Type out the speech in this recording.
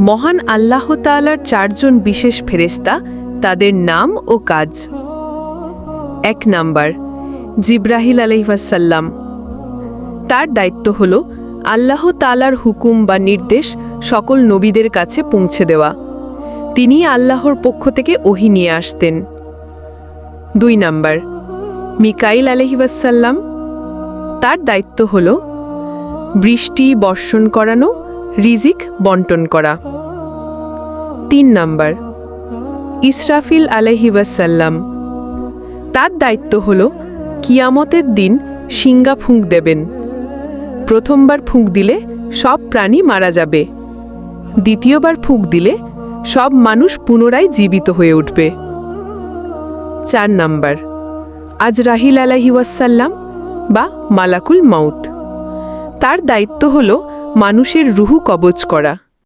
মহান আল্লাহ তাআলার চারজন বিশেষ ফেরেশতা, তাদের নাম ও কাজ। এক নাম্বার, জিব্রাহিল আলহিবাসাল্লাম তার দায়িত্ব হল আল্লাহ তালার হুকুম বা নির্দেশ সকল নবীদের কাছে পৌঁছে দেওয়া। তিনি আল্লাহর পক্ষ থেকে ওহি নিয়ে আসতেন। দুই নাম্বার, মিকাইল আলহিবাসাল্লাম তার দায়িত্ব হল বৃষ্টি বর্ষণ করানো রিজিক বন্টন করা। তিন নাম্বার, ইসরাফিল আলহিবাসাল্লাম তার দায়িত্ব হল কিয়ামতের দিন সিঙ্গা ফুঁক দেবেন। প্রথমবার ফুঁক দিলে সব প্রাণী মারা যাবে। দ্বিতীয়বার ফুঁক দিলে সব মানুষ পুনরায় জীবিত হয়ে উঠবে। চার নাম্বার, আজ রাহিল আলাহিওয়াসাল্লাম বা মালাকুল মাউত। তার দায়িত্ব হল মানুষের রুহু কবজ করা।